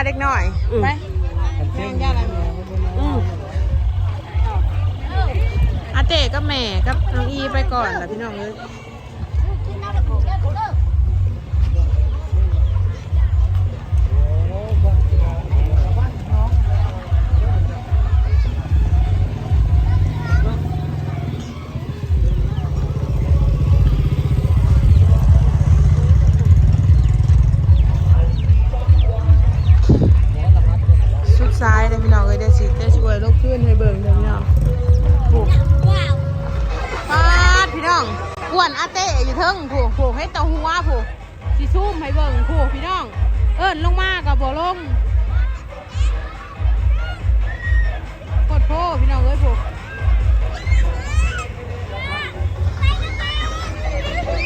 ตามภาษาเด็กน้อยไปอืมอาเต้กับแม่กับน้องอีไปก่อนล่ะพี่น้องเอ้ย ขึ้นให้เบิ่งเด้อพี่น้องโอ้ปาดพี่น้องอ้วนอาเต้อยู่เทิงผู้ผู้ให้เตาหัวผู้สิซูมให้เบิ่งผู้พี่น้อง เอิ้นลงมากับบ่ลงกดโพพี่น้องเอ้ยผู้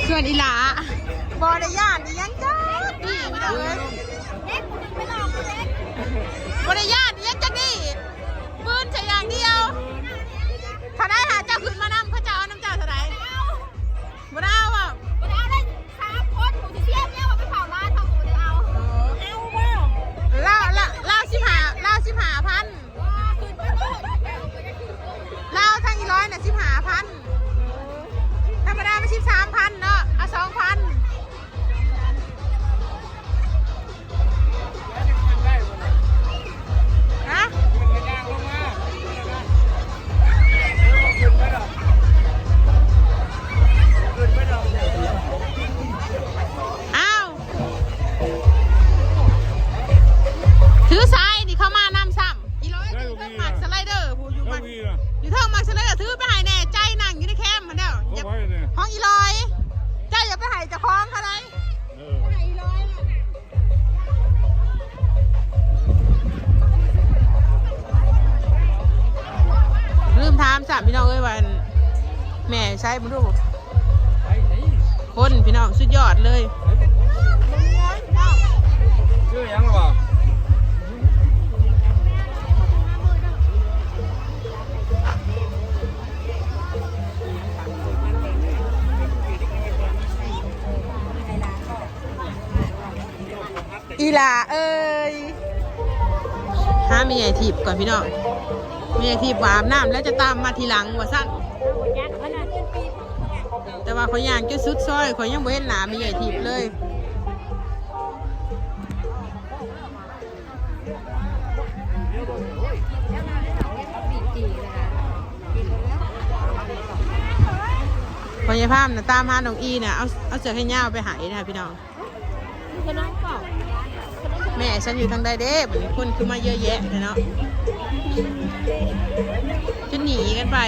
ส่วนอีหลาบ่ได้ย่านอีหยังจ้าดีพี่น้องเอ้ยบริญาตยังจังนี่ปืนใช่ อย่างเดียว ถ้าได้หาเจ้าขึ้นมานำ ใช้บุรูคนพี่น้องสุดยอดเลยชื่อยังหรออีหลาเอ้ยหามีใหญ่ถีบก่อนพี่น้องมีใหญ่ถีบว่าอาบน้ำแล้วจะตามมาทีหลังว่าสั้นแต่ ว่าเขาย่างจะสุดซอยเขายังบ่เห็นหนามีใหญ่ถีบเลยพยายภาพนะตามหาน้องอีเนี่ยเอาเอาเสือให้ย่าไปหายนะพี่น้องแม่ฉันอยู่ทางใดเด้บัดนี้คนคือมาเยอะแยะเลยเนาะจะหนีกันไป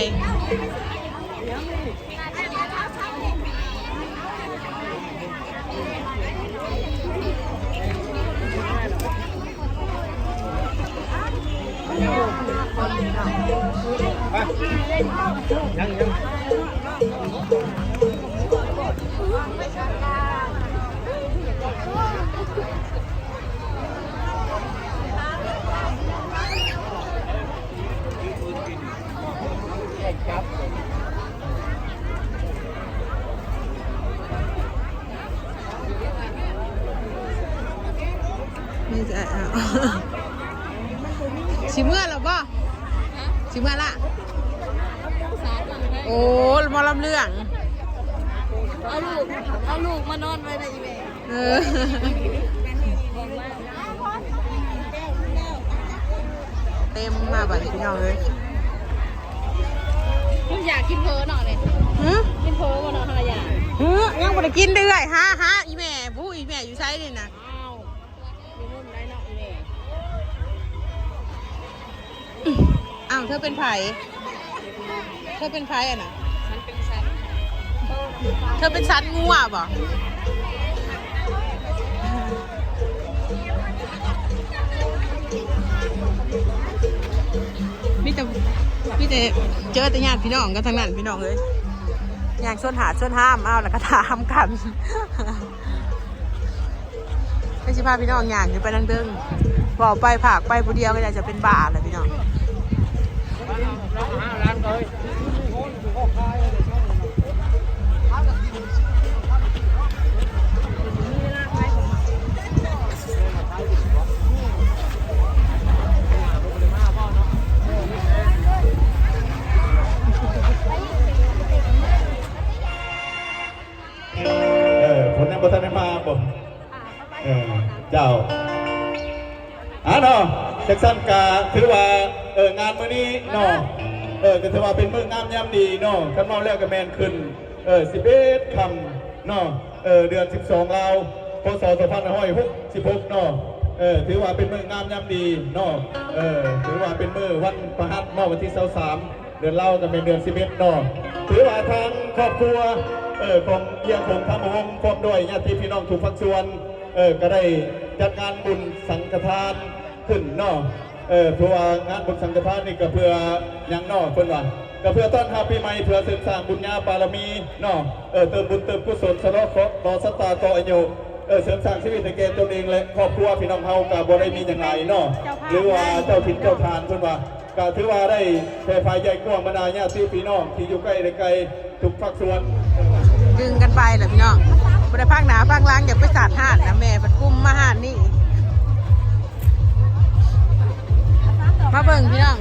ยังยัง เอาลูก เอาลูกมานอนไว้ในอีเมลเออเต็มมาบัดนี้พี่น้องเลยคุณอยากกินเพอหน่อยเลยหือกินเพอก่อนเนาะภรรยาหือยังบ่ได้กินเดือยฮะฮะอีแม่ผู้อีแม่อยู่ไซนี่นะอ้าวมีมุ่นได้เนาะอีเมลอ้าวเธอเป็นไผ่เธอเป็นไผ่อะนะ เธอเป็นสันงัวบ่มีแต่มีแต่เจอแต่ญาติพี่น้องกันทั้งนั้นพี่น้องเลยอยากชวนหาชวนห้ามเอาแล้วก็ถามกันไม่ใช่พาพี่น้องอย่างอยู่ไปดังเดิงบอกไปผากไปผู้เดียวก็อยากจะเป็นบ้าเลยพี่น้อง ถือว่าเอองานมื้อนี้เนาะเออก็ถือว่าเป็นมื้องามยามดีเนาะคันเมาแล้วก็แมนขึ้นเออ11คำเนาะเออเดือน12เราพศ2566เนาะเออถือว่าเป็นมื้องามยามดีเนาะเออถือว่าเป็นมื้อวันประหัสเนาะวันที่23เดือนเล่าก็เป็นเดือน11เนาะถือว่าทางครอบครัวเออของเอียงของธรรมวงศ์พร้อมด้วยญาติพี่น้องทุกภาคส่วนเออก็ได้จัดงานบุญสังฆทานขึ้นเนาะ เออเพื่อว่างานบุญสังฆทานนี่ก็เพื่อหยังเนอกคนว่าก็เพื่อต้อนรับปีใหม่เพื่อเสริมสร้างบุญญาบารมีเนาะเออเติมบุญเติมกุศลสละเคราะห์ต่อสตาต่ออายุเออเสริมสร้างชีวิตในเกณฑ์ตัวเองและครอบครัวพี่น้องเฮากับบ่ได้มีอย่างไรเนาะหรือว่าเจ้าถิ่นเจ้าทานเพิ่นว่าก็ถือว่าได้แผ่พายใหญ่กว้างบรรดาญาติพี่น้องที่อยู่ใกล้และไกลทุกภาคส่วนดึงกันไปแหละพี่น้องบ่ได้พักหนาพักหล้างอย่าไปสาดหาดนะแม่ปัดกุ้มมาหาดนี่ มาเบิ่งพี่น้อง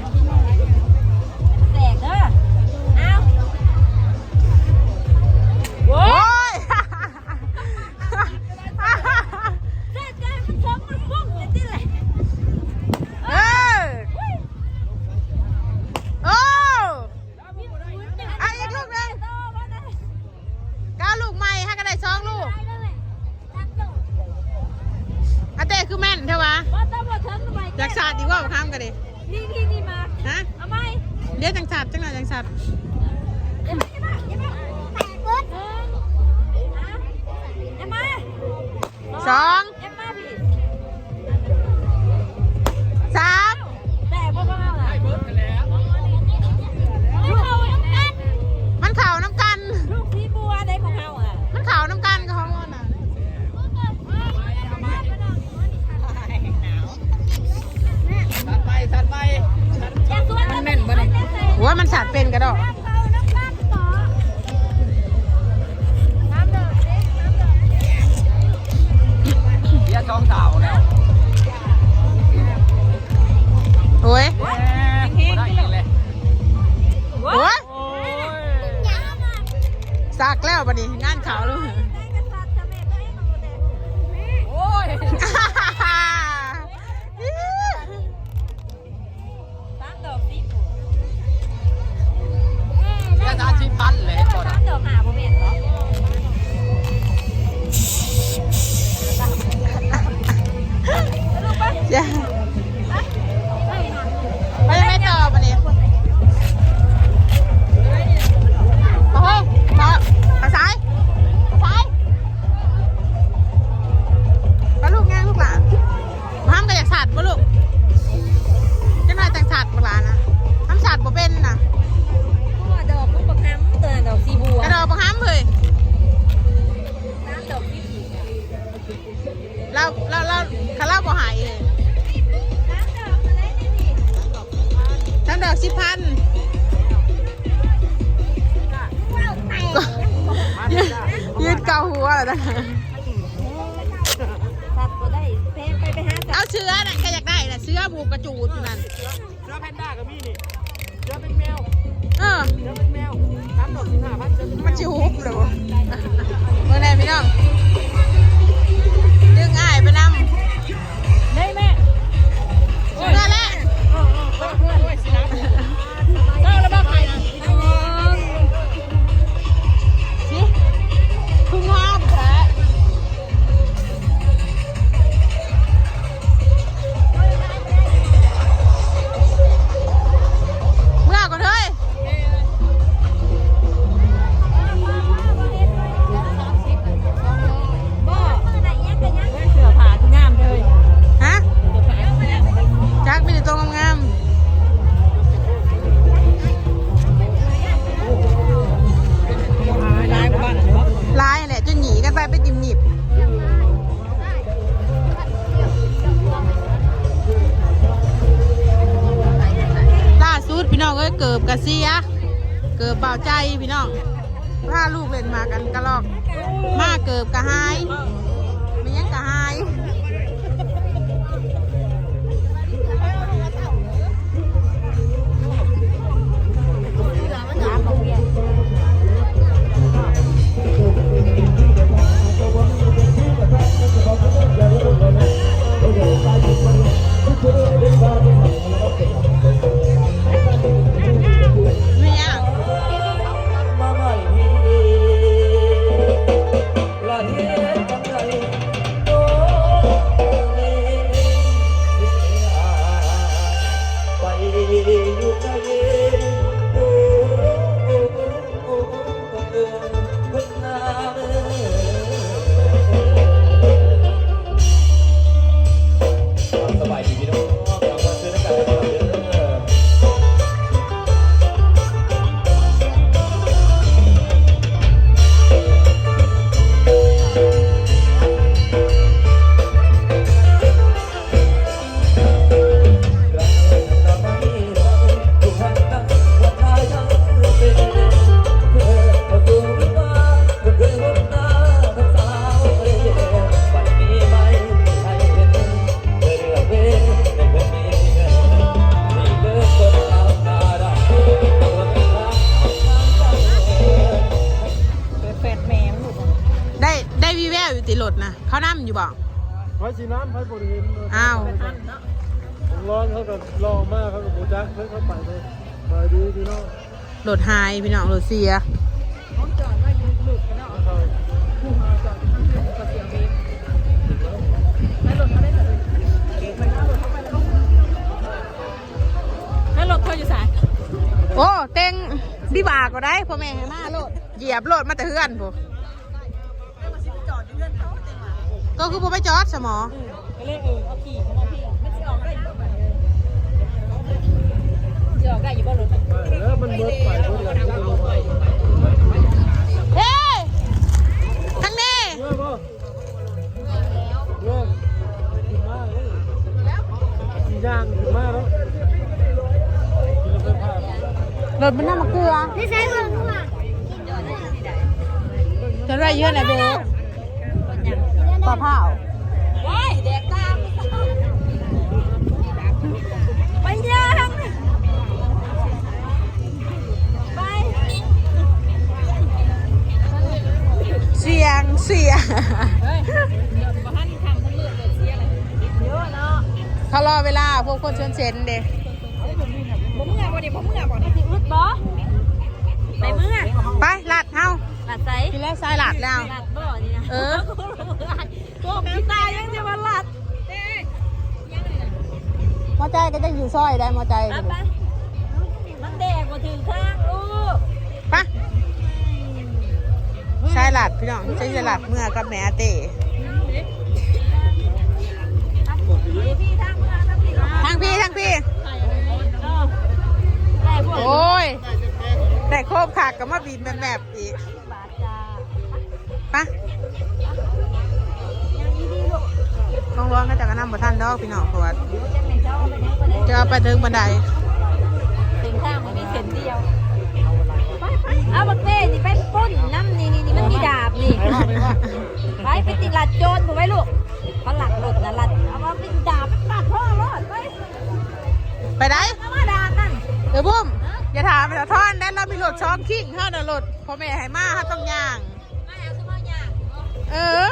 เดี๋ยวจังสับจังหน่อยจังสับสอง กระดอก อบูกระจูดอยู่นั่นเสือแพนด้าก็มีนี่เสือเป็นแมวเออเสือเป็นแมวสามดอกสิบห้าพันเสือเป็นแมมันวชิวฮุบเลยวะเมื่อไหร่พี่น้องดึงอ้ายไปนำ ไปไปจิมหนีบล่าสุดพี่น้องเอ้ยเกิบกระเซียเกิบเบาใจพี่น้องพาลูกเล่นมากันกระลอก มาเกิบกระหายไม่ยังกระหายอยู่บ่ เพิ่งเข้าไปเลยไปดีพี่น้องโหลดไฮพี่น้องโหลดเสียแล้วรถเธออยู่สายโอ้เต็งดีบาก็ได้พ่อแม่ให้มาโหลดเหยียบโหลดมาแต่เฮือนผู้ก็คือผมไปจอดสมอก็เลยเออเอาขี่เขามาพี่มันจะออกได้ อยู่บ่จะออกได้อยู่บ่รถไปแล้วมันเบิดไปเบิดอะไรไม่รู้เฮ้ยทางนี้เยอะป่ะเยอะขึ้นมากเลยขี่ย่างขึ้นมากแล้วกินบ้าโหลดมันน้ำาพวกคนเชิญเซนเด้ผมเมื่อบ่ดิผมเมื่อบ่ดิสิอึดบ่ไปเมื่อไปหลัดเฮาหลัดใสทีแรกซ้ายหลัดแล้วหลัดบ่นี่นะเออพวกพี่ตายยังจะมาหลัดเด้ยังไงน่ะมอใจก็จะอยู่ซอยได้มอใจไปไปมันแดกบ่ถึงทางลูกไปซ้ายหลัดพี่น้องใช้หลัดเมื่อกับแม่เต้พี่พี่ทางเมื่อ ทางพี่ทางพี่ทางพี่ โอ้ย แต่โคบขากก็มาบีบแมบอีกปยังอีดีลูกน้องร้องก็จะกระนำบ่ทันดอกพี่น้องเพราะว่าจะเป็นเจ้าไปไหนไปไหนจอาไปถึงบันไดถึงทางมันมีเส้นเดียวเอาบักเต้นี่ไปปุ้นน้ำนี่นี่นี่มันมีดาบนี่ ไปไปติดหลัดโจรถูกไหมลูก เขาหลักหลุดนะหลัดเอามาเป็นดาบปัดพ่อรอดไปไปไหนเอามาดาบนั่นเดี๋ยวบุ้มอย่าถามไปท่อนนั้นเรามีรถช้องคิงเท่านั้นรถพ่อแม่ให้มาเขาต้องย่าง ไม่เอาสมอย่างเออ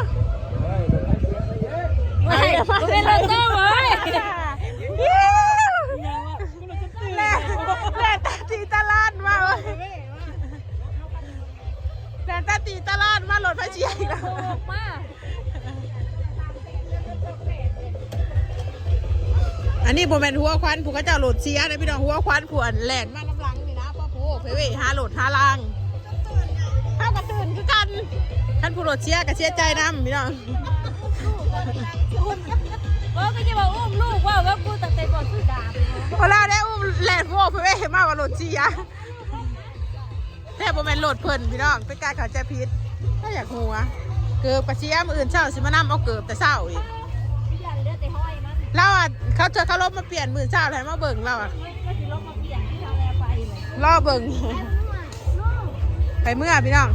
ไม่ไม่เป็นรถตู้เว้ยแอันนี้ผมเป็นหัวควันผู้ก็เจ้าโหลดเชียร์นะพี่น้องหัวควันผู้อันแหลนมาน้ำลังนี่นะพ่อผู้เพเวหาโหลดหาลังเข้ากระตื่นคือกันท่านผู้โหลดเชียร์กับเชียร์ใจน้ำพี่น้องว่าก็จะบอกอุ้มลูกว่าว่ากูตั้งใจก่อนซื้อดาบเลยนะพอเราได้อุ้มแหลนพวกเพเวมากกว่าโหลดเชียร์แต่ผมเป็นโหลดเพิ่นพี่น้องเป็นการเข้าใจผิดถ้าอยากหัวเกิดประเชียร์มืออื่นเช้าสิมานำเอาเกิดแต่เช้าอีก เราอะเขาเจอเขาลบมาเปลี่ยนมือเช้าแล้วมาเบิ่งเราอะก็สิลงมาเปลี่ยนที่ทาแลไปเลยรอเบิ่งไปเมื่อพี่น้อง